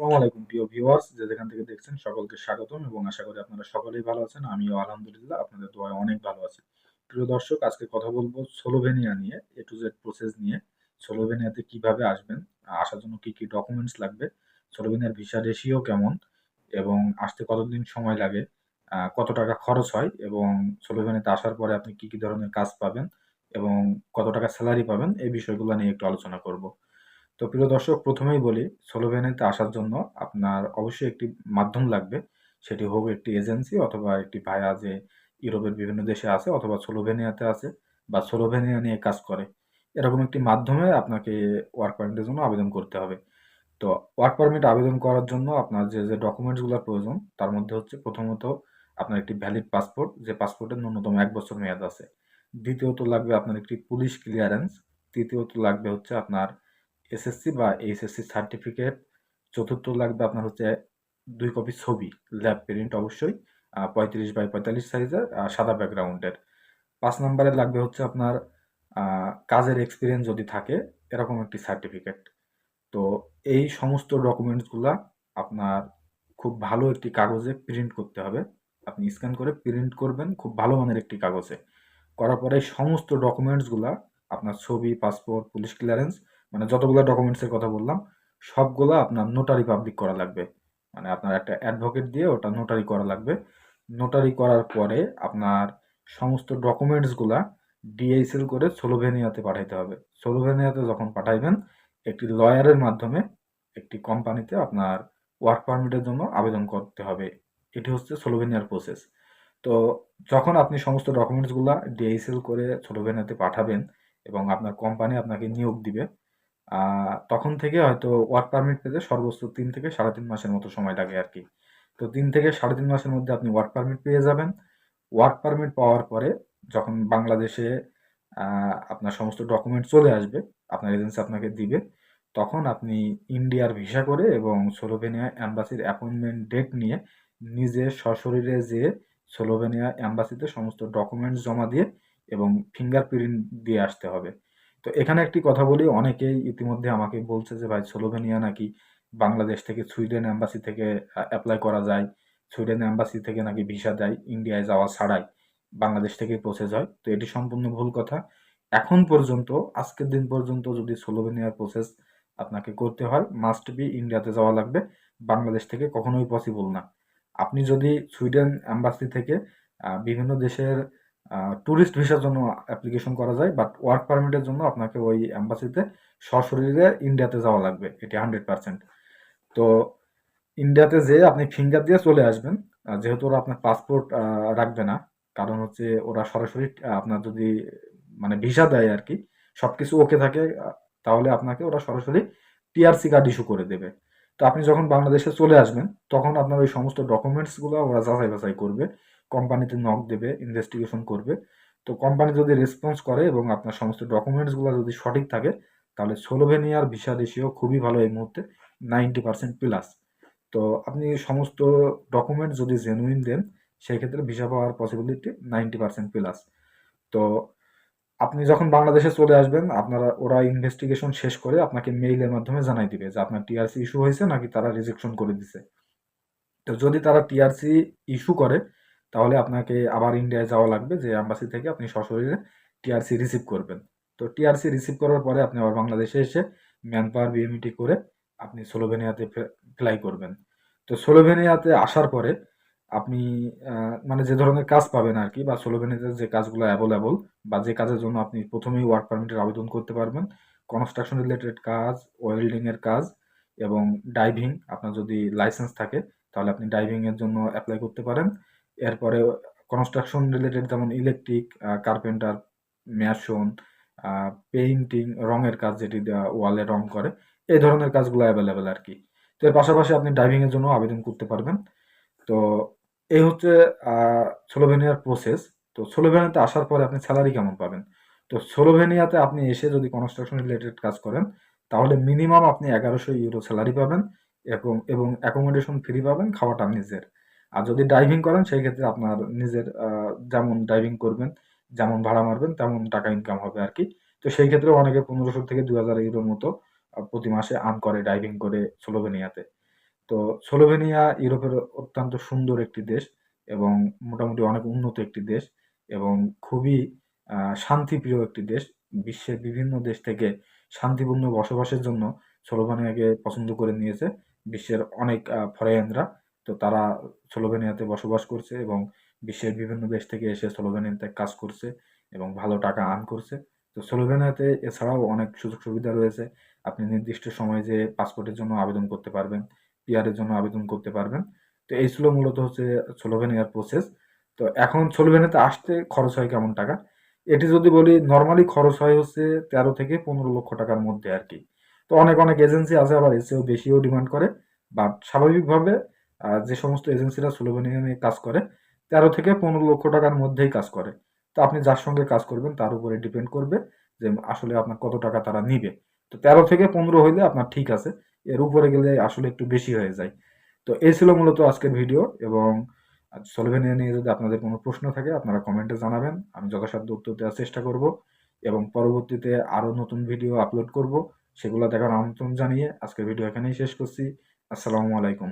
আসসালামু আলাইকুম, প্রিয় ভিউয়ার্স যে যেখান থেকে দেখছেন সকলকে স্বাগতম এবং আশা করি আপনারা সকলেই ভালো আছেন। আমিও আলহামদুলিল্লাহ আপনাদের দোয়ায় অনেক ভালো আছি। প্রিয় দর্শক, আজকে কথা বলব সোলোভেনিয়া নিয়ে এ টু জেড প্রসেস নিয়ে। সোলোভেনিয়াতে কীভাবে আসবেন, আসার জন্য কি কি ডকুমেন্টস লাগবে সোলোভেনিয়ার ভিসা রেশিও কেমন এবং আসতে কতদিন সময় লাগে কত টাকা খরচ হয় এবং সোলোভেনিয়াতে আসার পরে আপনি কি কি ধরনের কাজ পাবেন এবং কত টাকা স্যালারি পাবেন, এই বিষয়গুলো নিয়ে একটু আলোচনা করব। তো প্রিয় দর্শক, প্রথমেই বলি সোলোভেনিয়াতে আসার জন্য আপনার অবশ্যই একটি মাধ্যম লাগবে। সেটি হোক একটি এজেন্সি অথবা একটি ভায়া যে ইউরোপের বিভিন্ন দেশে আছে অথবা সোলোভেনিয়াতে আছে বা সোলোভেনিয়া নিয়ে কাজ করে। এরকম একটি মাধ্যমে আপনাকে ওয়ার্ক পারমিটের জন্য আবেদন করতে হবে। তো ওয়ার্ক পারমিট আবেদন করার জন্য আপনার যে যে ডকুমেন্টসগুলো প্রয়োজন, তার মধ্যে হচ্ছে প্রথমত আপনার একটি ভ্যালিড পাসপোর্ট যে পাসপোর্টের ন্যূনতম এক বছর মেয়াদ আছে। দ্বিতীয়ত লাগবে আপনার একটি পুলিশ ক্লিয়ারেন্স তৃতীয়ত লাগবে হচ্ছে আপনার এসএসসি বা এইচএসসি সার্টিফিকেট চতুর্থ লাগবে আপনার হচ্ছে দুই কপি ছবি ল্যাব প্রিন্ট অবশ্যই পঁয়ত্রিশ বাই পঁয়তাল্লিশ সাইজের সাদা ব্যাকগ্রাউন্ডের পাঁচ নম্বরে লাগবে হচ্ছে আপনার কাজের এক্সপিরিয়েন্স যদি থাকে, এরকম একটি সার্টিফিকেট তো এই সমস্ত ডকুমেন্টসগুলা আপনার খুব ভালো একটি কাগজে প্রিন্ট করতে হবে। আপনি স্ক্যান করে প্রিন্ট করবেন, খুব ভালো মানের একটি কাগজে। করার পরে সমস্ত ডকুমেন্টসগুলা আপনার ছবি পাসপোর্ট পুলিশ ক্লিয়ারেন্স মানে যতগুলো ডকুমেন্টসের কথা বললাম, সবগুলো আপনার নোটারি পাবলিক করা লাগবে। মানে আপনার একটা অ্যাডভোকেট দিয়ে ওটা নোটারি করা লাগবে। নোটারি করার পরে আপনার সমস্ত ডকুমেন্টসগুলা ডিএসএল করে সোলোভেনিয়াতে পাঠাইতে হবে। সোলোভেনিয়াতে যখন পাঠাইবেন, একটি লয়ারের মাধ্যমে একটি কোম্পানিতে আপনার ওয়ার্ক পারমিটের জন্য আবেদন করতে হবে। এটি হচ্ছে সোলোভেনিয়ার প্রসেস তো যখন আপনি সমস্ত ডকুমেন্টসগুলা ডিএসএল করে সোলোভেনিয়াতে পাঠাবেন এবং আপনার কোম্পানি আপনাকে নিয়োগ দিবে তখন থেকে হয়তো ওয়ার্ক পারমিট পেতে সর্বোচ্চ তিন থেকে সাড়ে তিন মাসের মতো সময় লাগে আর কি। তো তিন থেকে সাড়ে তিন মাসের মধ্যে আপনি ওয়ার্ক পারমিট পেয়ে যাবেন। ওয়ার্ক পারমিট পাওয়ার পরে যখন বাংলাদেশে আপনার সমস্ত ডকুমেন্ট চলে আসবে, আপনার এজেন্সি আপনাকে দিবে, তখন আপনি ইন্ডিয়ার ভিসা করে এবং সোলোভেনিয়া অ্যাম্বাসির অ্যাপয়েন্টমেন্ট ডেট নিয়ে নিজে সশরীরে যেয়ে সোলোভেনিয়া অ্যাম্বাসিতে সমস্ত ডকুমেন্টস জমা দিয়ে এবং ফিঙ্গারপ্রিন্ট দিয়ে আসতে হবে। তো এখানে একটি কথা বলি, অনেকেই ইতিমধ্যে আমাকে বলছে যে, ভাই, সোলোভেনিয়া নাকি বাংলাদেশ থেকে সুইডেন অ্যাম্বাসি থেকে অ্যাপ্লাই করা যায়। সুইডেন অ্যাম্বাসি থেকে নাকি ভিসা দেয়, ইন্ডিয়ায় যাওয়া ছাড়াই। বাংলাদেশ থেকে প্রসেস হয়। তো এটি সম্পূর্ণ ভুল কথা। এখন পর্যন্ত, আজকের দিন পর্যন্ত যদি সোলোভেনিয়ার প্রসেস আপনাকে করতে হয় মাস্ট বি ইন্ডিয়াতে যাওয়া লাগবে। বাংলাদেশ থেকে কখনোই পসিবল না। আপনি যদি সুইডেন অ্যাম্বাসি থেকে বিভিন্ন দেশের ট্যুরিস্ট ভিসার জন্য অ্যাপ্লিকেশন করা যায় বাট ওয়ার্ক পারমিটের জন্য আপনাকে ওই অ্যাম্বাসিতে সশরীরে ইন্ডিয়াতে যাওয়া লাগবে, এটি হান্ড্রেড পার্সেন্ট তো ইন্ডিয়াতে যেয়ে আপনি ফিঙ্গার দিয়ে চলে আসবেন যেহেতু ওরা আপনার পাসপোর্ট রাখবে না, কারণ হচ্ছে ওরা সরাসরি আপনার যদি মানে ভিসা দেয় আর কি সব কিছু ওকে থাকে, তাহলে আপনাকে ওরা সরাসরি টিআরসি কার্ড ইস্যু করে দেবে। তো আপনি যখন বাংলাদেশে চলে আসবেন, তখন আপনার ওই সমস্ত ডকুমেন্টসগুলো ওরা যাচাই বাছাই করবে কোম্পানিতে নক দেবে ইনভেস্টিগেশন করবে। তো কোম্পানি যদি রেসপন্স করে এবং আপনার সমস্ত ডকুমেন্টসগুলো যদি সঠিক থাকে, তাহলে সোলোভেনিয়ার ভিসা রেশিও খুবই ভালো এই মুহূর্তে নাইনটি পার্সেন্ট প্লাস তো আপনি সমস্ত ডকুমেন্ট যদি জেনুইন দেন সেই ক্ষেত্রে ভিসা পাওয়ার পসিবিলিটি নাইনটি পার্সেন্ট প্লাস তো আপনি যখন বাংলাদেশে চলে আসবেন, আপনারা, ওরা ইনভেস্টিগেশন শেষ করে আপনাকে মেইলের মাধ্যমে জানাই দিবে যে আপনার টিআরসি ইস্যু হয়েছে নাকি তারা রিজেকশন করে দিছে। তো যদি তারা টিআরসি ইস্যু করে তাহলে আপনাকে আবার ইন্ডিয়ায় যাওয়া লাগবে, যে অ্যাম্বাসি থেকে আপনি সশরীরে টিআরসি রিসিভ করবেন। তো টিআরসি রিসিভ করার পরে আপনি আবার বাংলাদেশে এসে ম্যান পাওয়ার বিএমইটি করে আপনি সোলোভেনিয়াতে ফ্লাই করবেন। তো সোলোভেনিয়াতে আসার পরে আপনি মানে যে ধরনের কাজ পাবেন আর কি, বা সোলোভেনিয়াতে যে কাজগুলো অ্যাভেলেবল বা যে কাজের জন্য আপনি প্রথমেই ওয়ার্ক পারমিটের আবেদন করতে পারবেন কনস্ট্রাকশন রিলেটেড কাজ ওয়েল্ডিংয়ের কাজ, এবং ডাইভিং আপনার যদি লাইসেন্স থাকে, তাহলে আপনি ডাইভিংয়ের জন্য অ্যাপ্লাই করতে পারেন। এরপরে কনস্ট্রাকশন রিলেটেড যেমন ইলেকট্রিক কার্পেন্টার ম্যাশন পেইন্টিং রঙের কাজ যেটি ওয়ালে রং করে, এই ধরনের কাজগুলো অ্যাভেলেবেল আর কি। তো এর পাশাপাশি আপনি ড্রাইভিংয়ের জন্য আবেদন করতে পারবেন। তো এই হচ্ছে সোলোভেনিয়ার প্রসেস তো সোলোভেনিয়াতে আসার পরে আপনি স্যালারি কেমন পাবেন? তো সোলোভেনিয়াতে আপনি এসে যদি কনস্ট্রাকশন রিলেটেড কাজ করেন, তাহলে মিনিমাম আপনি এগারোশো ইউরো স্যালারি পাবেন এবং এবং অ্যাকোমোডেশন ফ্রি পাবেন, খাওয়াটা নিজের। আর যদি ড্রাইভিং করেন সেই ক্ষেত্রে আপনার নিজের যেমন ড্রাইভিং করবেন, যেমন ভাড়া মারবেন, তেমন টাকা ইনকাম হবে আর কি। তো সেই ক্ষেত্রে অনেকে পনেরোশো থেকে দু হাজার ইউরোর মতো প্রতি মাসে আর্ন করে ড্রাইভিং করে স্লোভেনিয়াতে। তো স্লোভেনিয়া ইউরোপের অত্যন্ত সুন্দর একটি দেশ এবং মোটামুটি অনেক উন্নত একটি দেশ এবং খুবই শান্তিপ্রিয় একটি দেশ। বিশ্বের বিভিন্ন দেশ থেকে শান্তিপূর্ণ বসবাসের জন্য স্লোভেনিয়াকে পছন্দ করে নিয়েছে বিশ্বের অনেক ফরেনরা। তো তারা স্লোভেনিয়াতে বসবাস করছে এবং বিশ্বের বিভিন্ন দেশ থেকে এসে স্লোভেনিয়াতে কাজ করছে এবং ভালো টাকা আর্ন করছে। তো স্লোভেনিয়াতে এছাড়াও অনেক সুযোগ সুবিধা রয়েছে। আপনি নির্দিষ্ট সময়ে যে পাসপোর্টের জন্য আবেদন করতে পারবেন পিআরের জন্য আবেদন করতে পারবেন। তো এই ছিল মূলত হচ্ছে স্লোভেনিয়ার প্রসেস তো এখন স্লোভেনিয়াতে আসতে খরচ হয় কেমন টাকা? এটি যদি বলি নর্মালি খরচ হয় হচ্ছে তেরো থেকে পনেরো লক্ষ টাকার মধ্যে আর কি। তো অনেক অনেক এজেন্সি আছে আবার এসেও বেশিও ডিমান্ড করে। বাট স্বাভাবিকভাবে যে সমস্ত এজেন্সিরা স্লোভেনিয়া নিয়ে কাজ করে, তেরো থেকে পনেরো লক্ষ টাকার মধ্যেই কাজ করে। তো আপনি যার সঙ্গে কাজ করবেন তার উপরে ডিপেন্ড করবে যে আসলে আপনার কত টাকা তারা নিবে। তো তেরো থেকে পনেরো হইলে আপনার ঠিক আছে, এর উপরে গেলে আসলে একটু বেশি হয়ে যায়। তো এই ছিল মূলত আজকের ভিডিও এবং স্লোভেনিয়া নিয়ে যদি আপনাদের কোনো প্রশ্ন থাকে আপনারা কমেন্টে জানাবেন, আমি যথাসাধ্য উত্তর দেওয়ার চেষ্টা করব এবং পরবর্তীতে আরও নতুন ভিডিও আপলোড করব, সেগুলো দেখার আমন্ত্রণ জানিয়ে আজকের ভিডিও এখানেই শেষ করছি। আসসালামু আলাইকুম।